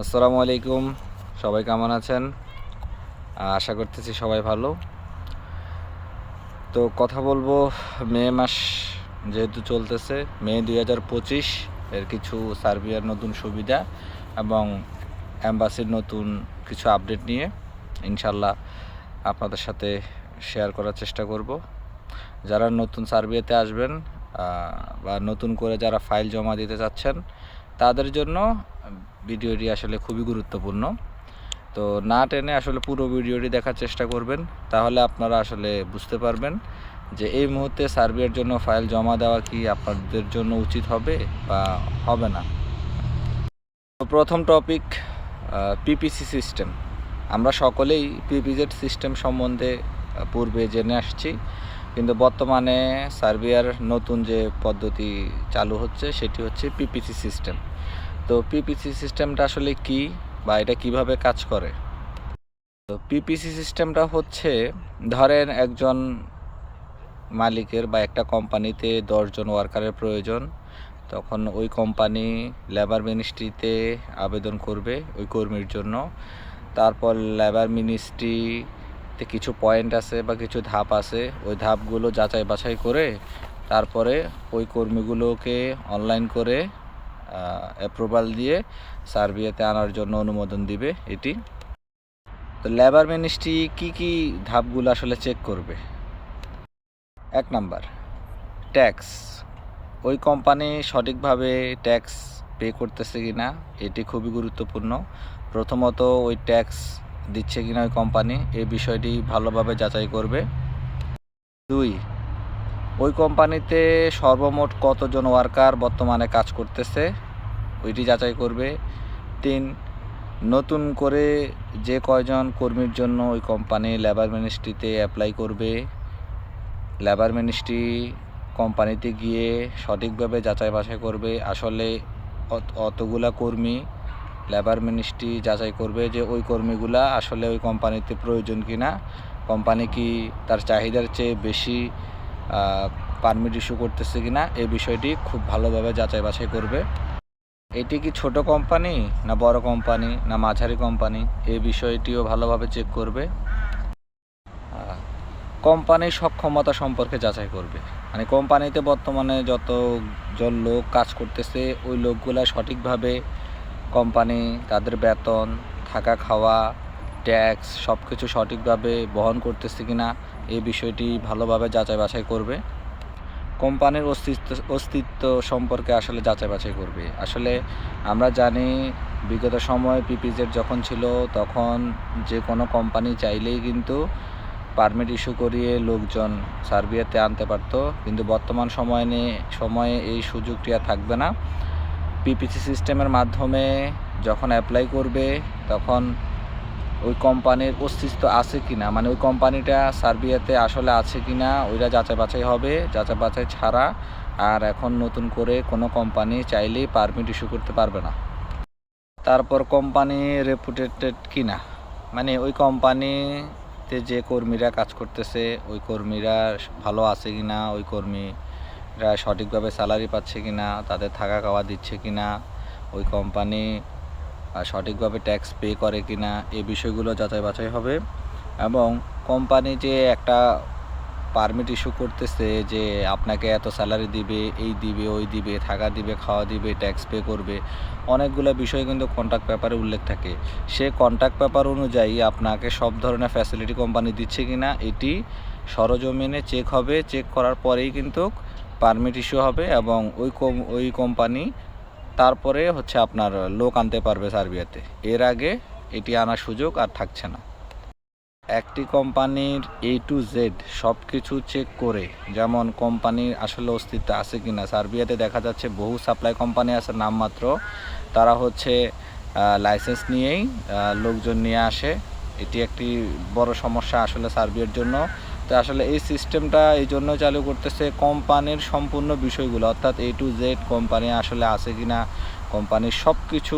আসসালামু আলাইকুম। সবাই কেমন আছেন? আশা করতেছি সবাই ভালো। তো কথা বলব, মে মাস যেহেতু চলতেছে, মে দুই হাজার পঁচিশ এর কিছু সার্বিয়ার নতুন সুবিধা এবং অ্যাম্বাসির নতুন কিছু আপডেট নিয়ে ইনশাল্লাহ আপনাদের সাথে শেয়ার করার চেষ্টা করব। যারা নতুন সার্বিয়াতে আসবেন বা নতুন করে যারা ফাইল জমা দিতে চাচ্ছেন তাদের জন্য ভিডিওটি আসলে খুবই গুরুত্বপূর্ণ। তো না টেনে আসলে পুরো ভিডিওটি দেখার চেষ্টা করবেন, তাহলে আপনারা আসলে বুঝতে পারবেন যে এই মুহূর্তে সার্বিয়ার জন্য ফাইল জমা দেওয়া কি আপনাদের জন্য উচিত হবে বা হবে না। প্রথম টপিক পিপিসি সিস্টেম। আমরা সকলেই পিপিজেড সিস্টেম সম্বন্ধে পূর্বে জেনে আসছি। কিন্তু বর্তমানে সার্বিয়ার নতুন যে পদ্ধতি চালু হচ্ছে, সেটি হচ্ছে পিপিসি সিস্টেম তো পিপিসি সিস্টেমটা আসলে কি বা এটা কীভাবে কাজ করে? তো পিপিসি সিস্টেমটা হচ্ছে, ধরেন একজন মালিকের বা একটা কোম্পানিতে দশজন ওয়ার্কারের প্রয়োজন, তখন ওই কোম্পানি লেবার মিনিস্ট্রিতে আবেদন করবে ওই কর্মীর জন্য। তারপর লেবার মিনিস্ট্রিতে কিছু পয়েন্ট আছে বা কিছু ধাপ আছে, ওই ধাপগুলো যাচাই বাছাই করে তারপরে ওই কর্মীগুলোকে অনলাইন করে অ্যাপ্রুভাল দিয়ে সার্বিয়াতে আনার জন্য অনুমোদন দিবে এটি। তো লেবার মিনিস্ট্রি কি কি ধাপগুলো আসলে চেক করবে? এক নাম্বার ট্যাক্স ওই কোম্পানি সঠিকভাবে ট্যাক্স পে করতেছে কি না এটি খুবই গুরুত্বপূর্ণ। প্রথমত ওই ট্যাক্স দিচ্ছে কিনা ওই কোম্পানি এই বিষয়টি ভালোভাবে যাচাই করবে। দুই, ওই কোম্পানিতে সর্বমোট কতজন ওয়ার্কার বর্তমানে কাজ করতেছে, ওইটি যাচাই করবে। তিন, নতুন করে যে কয়জন কর্মীর জন্য ওই কোম্পানি লেবার মিনিস্ট্রিতে অ্যাপ্লাই করবে লেবার মিনিস্ট্রি কোম্পানিতে গিয়ে সঠিকভাবে যাচাই বাছাই করবে। আসলে অত- অতগুলা কর্মী লেবার মিনিস্ট্রি যাচাই করবে যে ওই কর্মীগুলা আসলে ওই কোম্পানিতে প্রয়োজন কিনা। কোম্পানি কি তার চাহিদার চেয়ে বেশি পারমিট ইস্যু করতেছে কিনা এই বিষয়টি খুব ভালোভাবে যাচাই বাছাই করবে। এটি কি ছোট কোম্পানি না বড় কোম্পানি না মাঝারি কোম্পানি এই বিষয়টিও ভালোভাবে চেক করবে। কোম্পানির সক্ষমতা সম্পর্কে যাচাই করবে। মানে কোম্পানিতে বর্তমানে যতজন লোক কাজ করতেছে, ওই লোকগুলা সঠিকভাবে কোম্পানি, তাদের বেতন, থাকা খাওয়া ট্যাক্স সব কিছু সঠিকভাবে বহন করতেছে কিনা এই বিষয়টি ভালোভাবে যাচাই বাছাই করবে। কোম্পানির অস্তিত্ব অস্তিত্ব সম্পর্কে আসলে যাচাই বাছাই করবে। আসলে আমরা জানি বিগত সময় পিপিজেড যখন ছিল, তখন যে কোনো কোম্পানি চাইলেই কিন্তু পারমিট ইস্যু করিয়ে লোকজন সার্বিয়াতে আনতে পারতো। কিন্তু বর্তমান সময় সময়ে এই সুযোগটি আর থাকবে না। পিপিসি সিস্টেমের মাধ্যমে যখন অ্যাপ্লাই করবে, তখন ওই কোম্পানির অস্তিত্ব আছে কি না মানে ওই কোম্পানিটা সার্বিয়াতে আসলে আছে কি না ওইটা যাচাই বাছাই হবে। যাচাই বাছাই ছাড়া আর এখন নতুন করে কোনো কোম্পানি চাইলেই পারমিট ইস্যু করতে পারবে না। তারপর কোম্পানি রেপুটেটেড কিনা? মানে ওই কোম্পানিতে যে কর্মীরা কাজ করতেছে, ওই কর্মীরা ভালো আছে কি না ওই কর্মীরা সঠিকভাবে স্যালারি পাচ্ছে কি না তাদের থাকা খাওয়া দিচ্ছে কি না ওই কোম্পানি সঠিকভাবে ট্যাক্স পে করে কি না এই বিষয়গুলো যাচাই বাছাই হবে। এবং কোম্পানি যে একটা পারমিট ইস্যু করতেছে যে আপনাকে এত স্যালারি দিবে, এই দিবে, ওই দিবে, থাকা দিবে, খাওয়া দিবে ট্যাক্স পে করবে, অনেকগুলো বিষয় কিন্তু কন্ট্যাক্ট পেপারে উল্লেখ থাকে। সে কন্ট্যাক্ট পেপার অনুযায়ী আপনাকে সব ধরনের ফ্যাসিলিটি কোম্পানি দিচ্ছে কি না এটি সরজমিনে চেক হবে। চেক করার পরেই কিন্তু পারমিট ইস্যু হবে এবং ওই ওই কোম্পানি তারপরে হচ্ছে আপনার লোক আনতে পারবে সার্বিয়াতে। এর আগে এটি আনার সুযোগ আর থাকছে না। একটি কোম্পানির এ টু জেড সব কিছু চেক করে যেমন কোম্পানির আসলে অস্তিত্ব আছে কি না সার্বিয়াতে দেখা যাচ্ছে বহু সাপ্লাই কোম্পানি আছে নামমাত্র। তারা হচ্ছে লাইসেন্স নিয়েই লোকজন নিয়ে আসে। এটি একটি বড় সমস্যা আসলে সার্বিয়ার জন্য। তো আসলে এই সিস্টেমটা এই জন্য চালু করতেছে কোম্পানির সম্পূর্ণ বিষয়গুলো, অর্থাৎ এ টু জেড কোম্পানি আসলে আছে কি না কোম্পানির সব কিছু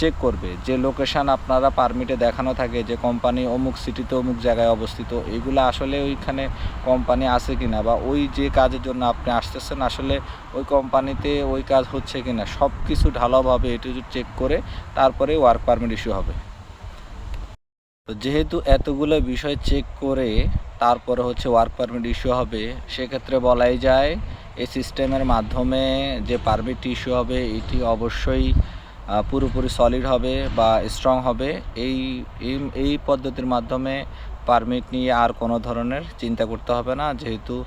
চেক করবে। যে লোকেশান আপনারা পারমিটে দেখানো থাকে, যে কোম্পানি অমুক সিটিতে অমুক জায়গায় অবস্থিত, এগুলো আসলে ওইখানে কোম্পানি আছে কি না বা ওই যে কাজের জন্য আপনি আসতেছেন, আসলে ওই কোম্পানিতে ওই কাজ হচ্ছে কি না সব কিছু ঢালাওভাবে এটু চেক করে তারপরে ওয়ার্ক পারমিট ইস্যু হবে। যেহেতু এতগুলো বিষয় চেক করে তারপরে হচ্ছে ওয়ার্ক পারমিট ইস্যু হবে, সেক্ষেত্রে বলাই যায় এই সিস্টেমের মাধ্যমে যে পারমিট ইস্যু হবে, এটি অবশ্যই পুরোপুরি সলিড হবে বা স্ট্রং হবে। এই, এই- এই পদ্ধতির মাধ্যমে পারমিট নিয়ে আর কোনো ধরনের চিন্তা করতে হবে না। যেহেতু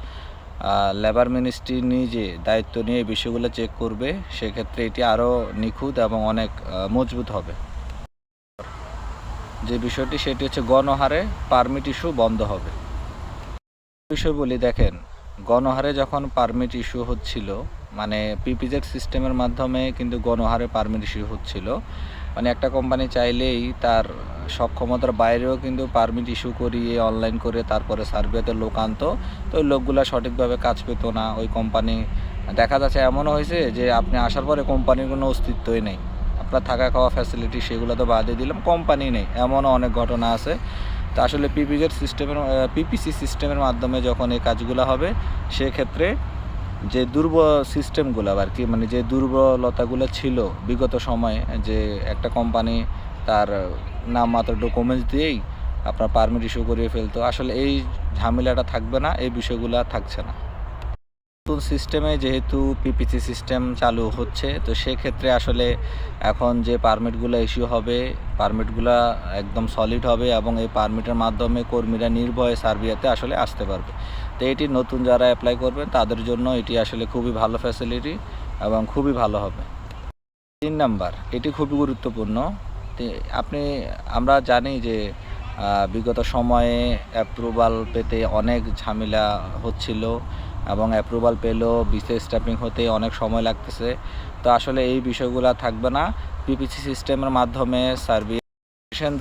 লেবার মিনিস্ট্রি নিজে দায়িত্ব নিয়ে বিষয়গুলো চেক করবে, সেক্ষেত্রে এটি আরও নিখুঁত এবং অনেক মজবুত হবে। যে বিষয়টি, সেটি হচ্ছে গণহারে পারমিট ইস্যু বন্ধ হবে। বিষয় বলি দেখেন, গণহারে যখন পারমিট ইস্যু হচ্ছিল মানে পিপিজেড সিস্টেমের মাধ্যমে কিন্তু গণহারে পারমিট ইস্যু হচ্ছিল মানে একটা কোম্পানি চাইলেই তার সক্ষমতার বাইরেও কিন্তু পারমিট ইস্যু করিয়ে অনলাইন করে তারপরে সার্ভেতে লোক আনতো, তো ওই লোকগুলো সঠিকভাবে কাজ পেত না। ওই কোম্পানি দেখা যাচ্ছে এমনও হয়েছে যে আপনি আসার পরে কোম্পানির কোনো অস্তিত্বই নেই। আপনার থাকা খাওয়া ফ্যাসিলিটি সেগুলো তো বাদে দিলাম কোম্পানি নেই, এমনও অনেক ঘটনা আছে। তো আসলে পিপিজেড সিস্টেমের পিপিসি সিস্টেমের মাধ্যমে যখন এই কাজগুলো হবে, সেক্ষেত্রে যে দুর্বল সিস্টেমগুলো আর কি মানে যে দুর্বলতাগুলো ছিল বিগত সময়ে, যে একটা কোম্পানি তার নামমাত্র ডকুমেন্টস দিয়েই আপনার পারমিট ইস্যু করিয়ে ফেলতো, আসলে এই ঝামেলাটা থাকবে না, এই বিষয়গুলো থাকছে না। নতুন সিস্টেমে যেহেতু পিপিসি সিস্টেম চালু হচ্ছে, তো সেক্ষেত্রে আসলে এখন যে পারমিটগুলো ইস্যু হবে পারমিটগুলো একদম সলিড হবে এবং এই পারমিটের মাধ্যমে কর্মীরা নির্ভয়ে সার্বিয়াতে আসলে আসতে পারবে। তো এটি নতুন যারা অ্যাপ্লাই করবেন তাদের জন্য এটি আসলে খুবই ভালো ফ্যাসিলিটি এবং খুবই ভালো হবে। তিন নাম্বার, এটি খুবই গুরুত্বপূর্ণ। আপনি, আমরা জানি যে বিগত সময়ে অ্যাপ্রুভাল পেতে অনেক ঝামেলা হচ্ছিল। এবং অ্যাপ্রুভাল পেলেও বিসিএস স্ট্যাম্পিং হতে অনেক সময় লাগতেছে। তো আসলে এই বিষয়গুলো থাকবে না। পিপিসি সিস্টেমের মাধ্যমে সার্ভিস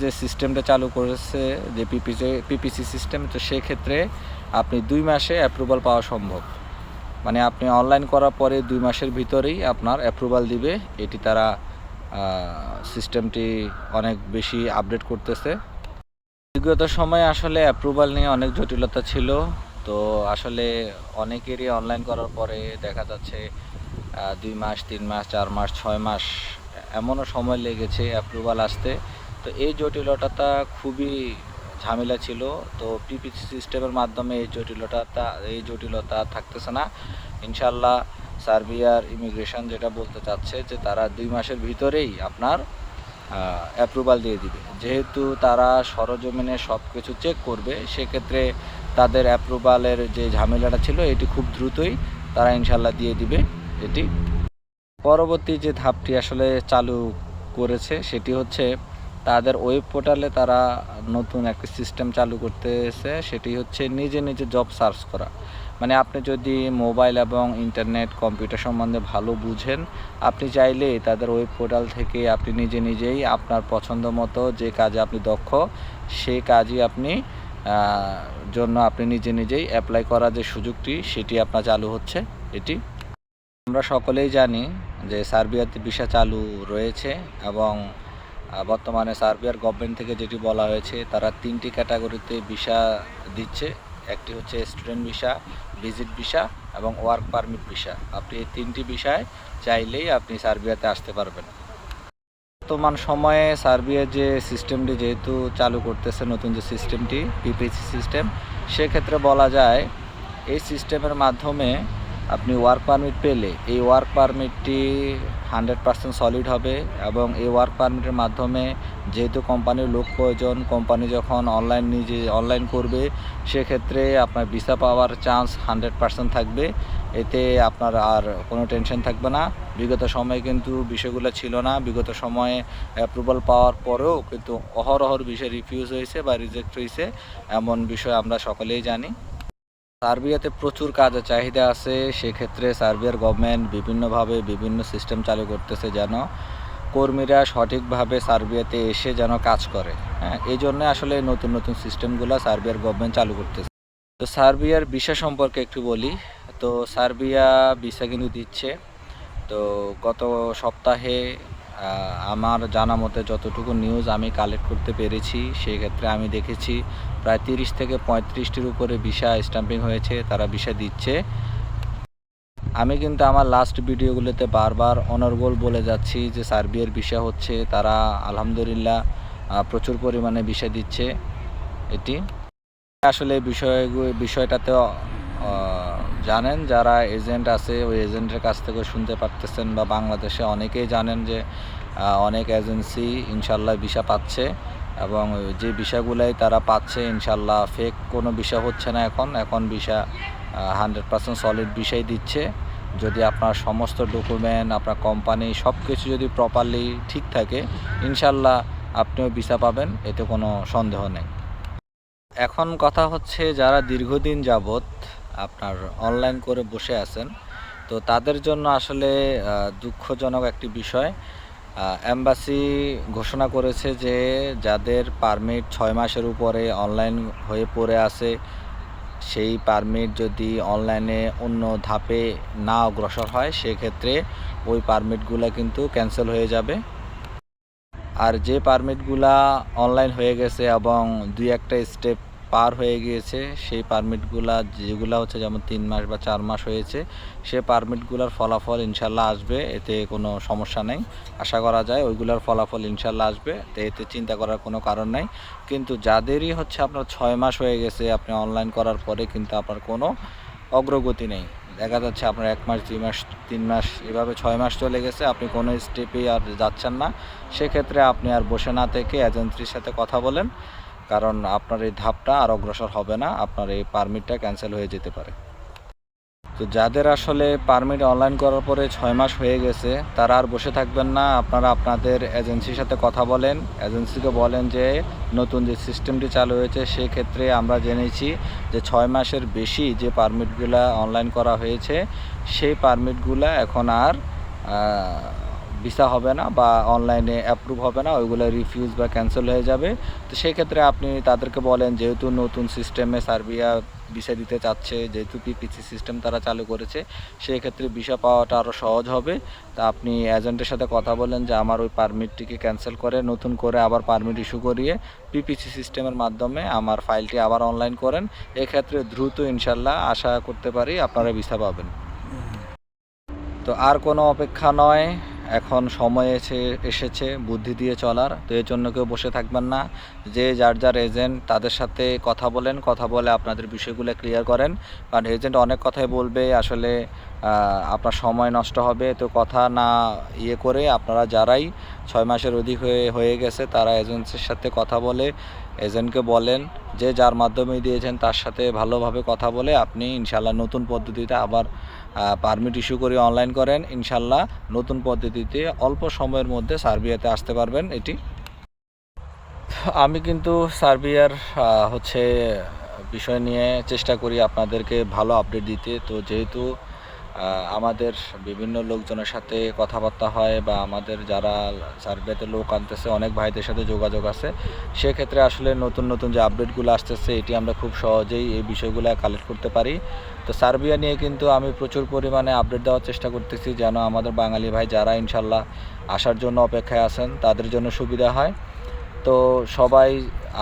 যে সিস্টেমটা চালু করেছে, যে পিপিসি পিপিসি সিস্টেম তো সেক্ষেত্রে আপনি দুই মাসে অ্যাপ্রুভাল পাওয়া সম্ভব। মানে আপনি অনলাইন করার পরে দুই মাসের ভিতরেই আপনার অ্যাপ্রুভাল দিবে। এটি তারা সিস্টেমটি অনেক বেশি আপডেট করতেছে। বিগত সময়ে আসলে অ্যাপ্রুভাল নিয়ে অনেক জটিলতা ছিল। তো আসলে অনেকেরই অনলাইন করার পরে দেখা যাচ্ছে দুই মাস, তিন মাস, চার মাস, ছয় মাস, এমনও সময় লেগেছে অ্যাপ্রুভাল আসতে। তো এই জটিলতাটা খুবই ঝামেলা ছিল। তো পিপিসি সিস্টেমের মাধ্যমে এই জটিলতা এই জটিলতা থাকতেছে না। ইনশাল্লাহ সার্বিয়ার ইমিগ্রেশন যেটা বলতে চাচ্ছে যে তারা দুই মাসের ভিতরেই আপনার অ্যাপ্রুভাল দিয়ে দিবে। যেহেতু তারা সরজমিনে সব কিছু চেক করবে, সেক্ষেত্রে তাদের অ্যাপ্রুভালের যে ঝামেলাটা ছিল, এটি খুব দ্রুতই তারা ইনশাল্লাহ দিয়ে দিবে এটি। পরবর্তী যে ধাপটি আসলে চালু করেছে, সেটি হচ্ছে তাদের ওয়েব পোর্টালে তারা নতুন একটা সিস্টেম চালু করতেছে, সেটি হচ্ছে নিজে নিজে জব সার্চ করা। মানে আপনি যদি মোবাইল এবং ইন্টারনেট কম্পিউটার সম্বন্ধে ভালো বুঝেন, আপনি চাইলে তাদের ওয়েব পোর্টাল থেকে আপনি নিজে নিজেই আপনার পছন্দ মতো যে কাজে আপনি দক্ষ সেই কাজই আপনি জন্য আপনি নিজে নিজেই অ্যাপ্লাই করার যে সুযোগটি, সেটি আপনার চালু হচ্ছে, এটি। আমরা সকলেই জানি যে সার্বিয়াতে ভিসা চালু রয়েছে এবং বর্তমানে সার্বিয়ার গভর্নমেন্ট থেকে যেটি বলা হয়েছে, তারা তিনটি ক্যাটাগরিতে ভিসা দিচ্ছে। একটি হচ্ছে স্টুডেন্ট ভিসা ভিজিট ভিসা এবং ওয়ার্ক পারমিট ভিসা আপনি এই তিনটি বিষয় চাইলেই আপনি সার্বিয়াতে আসতে পারবেন। বর্তমান সময়ে সার্বিয়ার যে সিস্টেমটি যেহেতু চালু করতেছে, নতুন যে সিস্টেমটি পিপিসি সিস্টেম সেক্ষেত্রে বলা যায় এই সিস্টেমের মাধ্যমে আপনি ওয়ার্ক পারমিট পেলে, এই ওয়ার্ক পারমিটটি হান্ড্রেড পার্সেন্ট সলিড হবে এবং এই ওয়ার্ক পারমিটের মাধ্যমে যেহেতু কোম্পানির লোক প্রয়োজন, কোম্পানি যখন অনলাইন নিজে অনলাইন করবে, সেক্ষেত্রে আপনার ভিসা পাওয়ার চান্স হান্ড্রেড পার্সেন্ট থাকবে। এতে আপনার আর কোনো টেনশন থাকবে না। বিগত সময়ে কিন্তু বিষয়গুলো ছিল না। বিগত সময়ে অ্যাপ্রুভাল পাওয়ার পরেও কিন্তু অহরহর বিষয় রিফিউজ হয়েছে বা রিজেক্ট হয়েছে, এমন বিষয় আমরা সকলেই জানি। সার্বিয়াতে প্রচুর কাজের চাহিদা আছে। সেক্ষেত্রে সার্বিয়ার গভর্নমেন্ট বিভিন্নভাবে বিভিন্ন সিস্টেম চালু করতেছে যেন কর্মীরা সঠিকভাবে সার্বিয়াতে এসে যেন কাজ করে। হ্যাঁ এই জন্য আসলে নতুন নতুন সিস্টেমগুলো সার্বিয়ার গভর্নমেন্ট চালু করতেছে। তো সার্বিয়ার ভিসা সম্পর্কে একটু বলি। তো সার্বিয়া ভিসা কিন্তু দিচ্ছে। তো গত সপ্তাহে আমার জানা মতে যতটুকু নিউজ আমি কালেক্ট করতে পেরেছি, সেক্ষেত্রে আমি দেখেছি প্রায় তিরিশ থেকে পঁয়ত্রিশটির উপরে ভিসা স্ট্যাম্পিং হয়েছে, তারা ভিসা দিচ্ছে। আমি কিন্তু আমার লাস্ট ভিডিওগুলোতে বারবার অনর্গল বলে যাচ্ছি যে সার্বিয়ার ভিসা হচ্ছে, তারা আলহামদুলিল্লাহ প্রচুর পরিমাণে ভিসা দিচ্ছে। এটি আসলে বিষয় বিষয়টাতে জানেন যারা এজেন্ট আছে, ওই এজেন্টের কাছ থেকে শুনতে পারতেছেন বা বাংলাদেশে অনেকেই জানেন যে অনেক এজেন্সি ইনশাল্লাহ ভিসা পাচ্ছে। এবং যে ভিসাগুলাই তারা পাচ্ছে, ইনশাল্লাহ ফেক কোনো ভিসা হচ্ছে না এখন। এখন ভিসা হান্ড্রেড পার্সেন্ট সলিড ভিসাই দিচ্ছে। যদি আপনার সমস্ত ডকুমেন্ট আপনার কোম্পানি সব কিছু যদি প্রপারলি ঠিক থাকে, ইনশাল্লাহ আপনিও ভিসা পাবেন, এতে কোনো সন্দেহ নেই। এখন কথা হচ্ছে, যারা দীর্ঘদিন যাবত আপনার অনলাইন করে বসে আছেন, তো তাদের জন্য আসলে দুঃখজনক একটি বিষয়। অ্যাম্বাসি ঘোষণা করেছে যে যাদের পারমিট ছয় মাসের উপরে অনলাইন হয়ে পড়ে আছে, সেই পারমিট যদি অনলাইনে অন্য ধাপে না অগ্রসর হয়, সেক্ষেত্রে ওই পারমিটগুলো কিন্তু ক্যান্সেল হয়ে যাবে। আর যে পারমিটগুলা অনলাইন হয়ে গেছে এবং দুই একটা স্টেপ পার হয়ে গিয়েছে, সেই পারমিটগুলা যেগুলো হচ্ছে যেমন তিন মাস বা চার মাস হয়েছে, সে পারমিটগুলোর ফলাফল ইনশাল্লাহ আসবে, এতে কোনো সমস্যা নেই। আশা করা যায় ওইগুলোর ফলাফল ইনশাল্লাহ আসবে, তো এতে চিন্তা করার কোনো কারণ নাই। কিন্তু যাদেরই হচ্ছে আপনার ছয় মাস হয়ে গেছে, আপনি অনলাইন করার পরে কিন্তু আপনার কোনো অগ্রগতি নেই। দেখা যাচ্ছে আপনার এক মাস, দুই মাস, তিন মাস, এভাবে ছয় মাস চলে গেছে, আপনি কোনো স্টেপেই আর যাচ্ছেন না। সেক্ষেত্রে আপনি আর বসে না থেকে এজেন্সির সাথে কথা বলেন। কারণ আপনার এই ধাপটা আর অগ্রসর হবে না, আপনার এই পারমিটটা ক্যান্সেল হয়ে যেতে পারে। তো যাদের আসলে পারমিট অনলাইন করার পরে ছয় মাস হয়ে গেছে, তারা আর বসে থাকবেন না। আপনারা আপনাদের এজেন্সির সাথে কথা বলেন। এজেন্সিকে বলেন যে, নতুন যে সিস্টেমটি চালু হয়েছে, সেক্ষেত্রে আমরা জেনেছি যে ছয় মাসের বেশি যে পারমিটগুলো অনলাইন করা হয়েছে, সেই পারমিটগুলো এখন আর ভিসা হবে না বা অনলাইনে অ্যাপ্রুভ হবে না, ওইগুলো রিফিউজ বা ক্যান্সেল হয়ে যাবে। তো সেই ক্ষেত্রে আপনি তাদেরকে বলেন, যেহেতু নতুন সিস্টেমে সার্বিয়া ভিসা দিতে চাচ্ছে, যেহেতু পিপিসি সিস্টেম তারা চালু করেছে সেই ক্ষেত্রে ভিসা পাওয়াটা আরও সহজ হবে। তা আপনি এজেন্টের সাথে কথা বলেন যে, আমার ওই পারমিটটিকে ক্যান্সেল করে, নতুন করে আবার পারমিট ইস্যু করিয়ে পিপিসি সিস্টেমের মাধ্যমে আমার ফাইলটি আবার অনলাইন করেন। এক্ষেত্রে দ্রুত ইনশাল্লাহ আশা করতে পারি আপনারা ভিসা পাবেন। তো আর কোনো অপেক্ষা নয়। এখন সময় এসে, এসেছে বুদ্ধি দিয়ে চলার, তো এর জন্য কেউ বসে থাকবেন না। যে যার যার এজেন্ট তাদের সাথে কথা বলেন, কথা বলে আপনাদের বিষয়গুলো ক্লিয়ার করেন। কারণ এজেন্ট অনেক কথাই বলবে, আসলে আপনার সময় নষ্ট হবে। তো কথা না ইয়ে করে আপনারা যারাই ছয় মাসের অধিক হয়ে হয়ে গেছে, তারা এজেন্সির সাথে কথা বলে এজেন্টকে বলেন। যে যার মাধ্যমে দিয়েছেন, তার সাথে ভালোভাবে কথা বলে আপনি ইনশাল্লাহ নতুন পদ্ধতিতে আবার পারমিট ইস্যু করে অনলাইন করেন, ইনশাল্লাহ নতুন পদ্ধতিতে অল্প সময়ের মধ্যে সার্বিয়াতে আসতে পারবেন এটি। আমি কিন্তু সার্বিয়ার হচ্ছে বিষয় নিয়ে চেষ্টা করি আপনাদেরকে ভালো আপডেট দিতে। তো যেহেতু আমাদের বিভিন্ন লোকজনের সাথে কথাবার্তা হয় বা আমাদের যারা সার্ভেতে লোক আনতেছে, অনেক ভাইদের সাথে যোগাযোগ আছে। সেক্ষেত্রে আসলে নতুন নতুন যে আপডেটগুলো আসতেছে, এটি আমরা খুব সহজেই এই বিষয়গুলো কালেক্ট করতে পারি। তো সার্বিয়া নিয়ে কিন্তু আমি প্রচুর পরিমাণে আপডেট দেওয়ার চেষ্টা করতেছি, যেন আমাদের বাঙালি ভাই যারা ইনশাল্লাহ আসার জন্য অপেক্ষায় আছেন, তাদের জন্য সুবিধা হয়। তো সবাই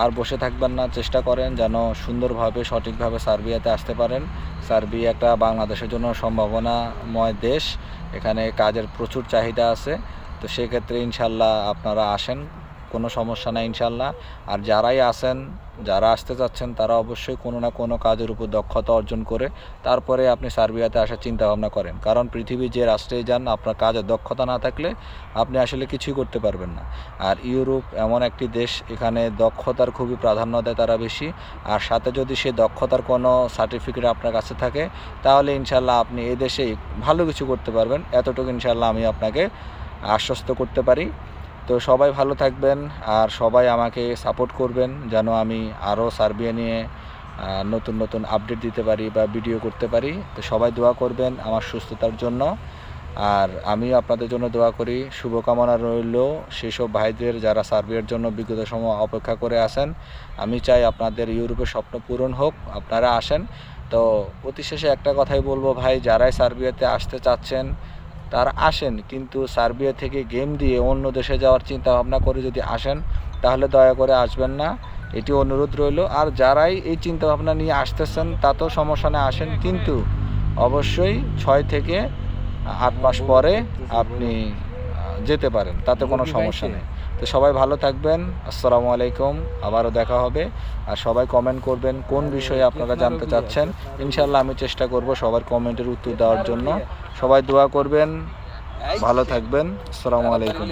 আর বসে থাকবেন না, চেষ্টা করেন যেন সুন্দরভাবে, সঠিকভাবে সার্বিয়াতে আসতে পারেন। সার্বিয়া একটা বাংলাদেশের জন্য সম্ভাবনাময় দেশ। এখানে কাজের প্রচুর চাহিদা আছে। তো সেক্ষেত্রে ইনশাল্লাহ আপনারা আসেন। কোনো সমস্যা নাই ইনশাল্লাহ আর যারাই আসেন যারা আসতে চাচ্ছেন তারা অবশ্যই কোনো না কোনো কাজের উপর দক্ষতা অর্জন করে তারপরে আপনি সার্বিয়াতে আসার চিন্তা ভাবনা করেন। কারণ পৃথিবীর যে রাষ্ট্রে যান, আপনার কাজের দক্ষতা না থাকলে আপনি আসলে কিছুই করতে পারবেন না। আর ইউরোপ এমন একটি দেশ, এখানে দক্ষতার খুবই প্রাধান্য দেয় তারা বেশি। আর সাথে যদি সেই দক্ষতার কোনো সার্টিফিকেট আপনার কাছে থাকে, তাহলে ইনশাল্লাহ আপনি এই দেশেই ভালো কিছু করতে পারবেন। এতটুকু ইনশাল্লাহ আমি আপনাকে আশ্বস্ত করতে পারি। তো সবাই ভালো থাকবেন আর সবাই আমাকে সাপোর্ট করবেন যেন আমি আরও সার্বিয়া নিয়ে নতুন নতুন আপডেট দিতে পারি বা ভিডিও করতে পারি। তো সবাই দোয়া করবেন আমার সুস্থতার জন্য। আর আমিও আপনাদের জন্য দোয়া করি। শুভকামনা রইল সেসব ভাইদের যারা সার্বিয়ার জন্য বিগত সময় অপেক্ষা করে আসেন আমি চাই আপনাদের ইউরোপের স্বপ্ন পূরণ হোক, আপনারা আসেন। তো অতি শেষে একটা কথাই বলব ভাই, যারাই সার্বিয়াতে আসতে চাচ্ছেন তারা আসেন কিন্তু সার্বিয়া থেকে গেম দিয়ে অন্য দেশে যাওয়ার চিন্তা ভাবনা করে যদি আসেন তাহলে দয়া করে আসবেন না। এটি অনুরোধ রইল। আর যারাই এই চিন্তা ভাবনা নিয়ে আসতেছেন তাতেও সমস্যা নেই আসেন কিন্তু অবশ্যই ছয় থেকে আট মাস পরে আপনি যেতে পারেন। তাতে কোনো সমস্যা নেই। তো সবাই ভালো থাকবেন। আসসালামু আলাইকুম। আবারও দেখা হবে। আর সবাই কমেন্ট করবেন কোন বিষয়ে আপনারা জানতে চাচ্ছেন। ইনশাল্লাহ আমি চেষ্টা করব সবার কমেন্টের উত্তর দেওয়ার জন্য। সবাই দোয়া করবেন ভালো থাকবেন। আসসালামু আলাইকুম।